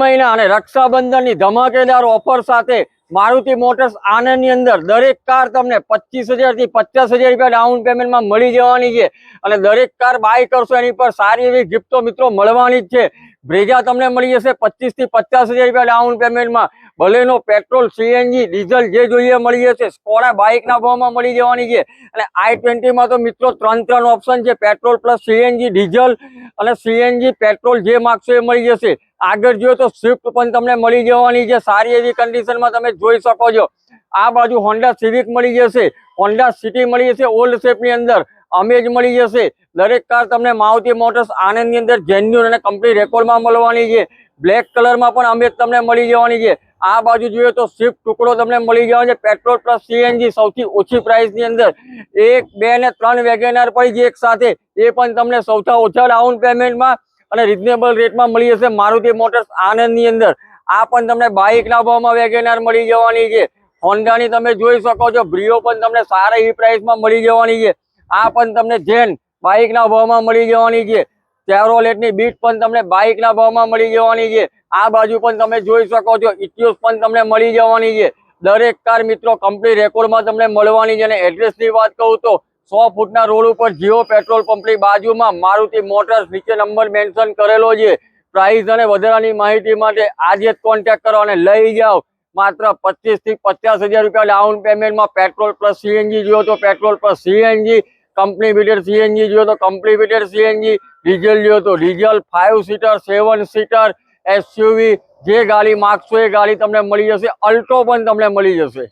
મહિના અને રક્ષાબંધનની ધમાકેદાર ઓફર સાથે મારુતિ મોટર્સ આનંદની અંદર દરેક કાર તમને પચીસ હજારથી પચાસ હજાર રૂપિયા ડાઉન પેમેન્ટમાં મળી જવાની છે. અને દરેક કાર બાય કરશો એની પર સારી એવી ગિફ્ટો મિત્રો મળવાની જ છે. બ્રેજા તમને મળી જશે પચીસથી પચાસ હજાર રૂપિયા ડાઉન પેમેન્ટમાં ભલેનો પેટ્રોલ સીએનજી ડીઝલ જે જોઈએ મળી જશે. સ્કોડા બાઇકના ભાવમાં મળી જવાની છે. અને આઈ ટ્વેન્ટીમાં તો મિત્રો ત્રણ ત્રણ ઓપ્શન છે. પેટ્રોલ પ્લસ સીએનજી ડીઝલ અને સીએનજી પેટ્રોલ જે માગશો એ મળી જશે. આગળ જોઈએ તો સ્વિફ્ટ પણ તમને મળી જવાની છે. સારી એવી કન્ડિશનમાં તમે જોઈ શકો છો. આ બાજુ હોન્ડા સિવિક મળી જશે. હોન્ડા સિટી મળી જશે ઓલ્ડ શેપની અંદર. અમેજ મળી જશે. દરેક કાર તમને મારુતિ મોટર્સ આનંદની અંદર જેન્યુન અને કંપની રેકોર્ડમાં મળવાની છે. બ્લેક કલરમાં પણ અમેજ તમને મળી જવાની છે. આ બાજુ જોઈએ તો સ્વિફ્ટ ટુકડો તમને મળી જવાનો છે. પેટ્રોલ પ્લસ સીએનજી સૌથી ઓછી પ્રાઇસની અંદર. એક, બે ને ત્રણ વેગેનાર પડી છે એક સાથે. એ પણ તમને સૌથી ઓછા ડાઉન પેમેન્ટમાં અને રિઝનેબલ રેટમાં મળી જશે મારુતિ મોટર્સ આનંદની અંદર. આ પણ તમને બાઇકના ભાવમાં વેગેનાર મળી જવાની છે. હોન્ડાની તમે જોઈ શકો છો. બ્રિયો પણ તમને સારા એવી પ્રાઇસમાં મળી જવાની છે. આ પણ તમને જેન બાઇકના ભાવમાં મળી જવાની છે. ચેરોલેટની બીટ પણ તમને બાઇકના ભાવમાં મળી જવાની છે. આ બાજુ પણ તમે જોઈ શકો છો. ઇટિયોસ પણ તમને મળી જવાની છે. દરેક કાર મિત્રો કંપની રેકોર્ડમાં તમને મળવાની છે. અને એડ્રેસની વાત કહું તો સો ફૂટના રોડ ઉપર જીઓ પેટ્રોલ પંપની બાજુમાં મારુતિ મોટર્સ નીચે નંબર મેન્શન કરેલો છે. પ્રાઇસ અને વધારાની માહિતી માટે આજે જ કોન્ટેક્ટ કરો અને લઈ જાઓ. માત્ર પચીસથી પચાસ હજાર રૂપિયા ડાઉન પેમેન્ટમાં પેટ્રોલ પ્લસ સીએનજી જોયો તો petrol plus CNG company fitted CNG જોયો તો કંપની ફિટેડ સીએનજી ડીઝલ જોયો તો diesel five seater seven seater SUV જે ગાડી માગશો એ ગાડી તમને મળી જશે, અલ્ટો પણ તમને મળી જશે.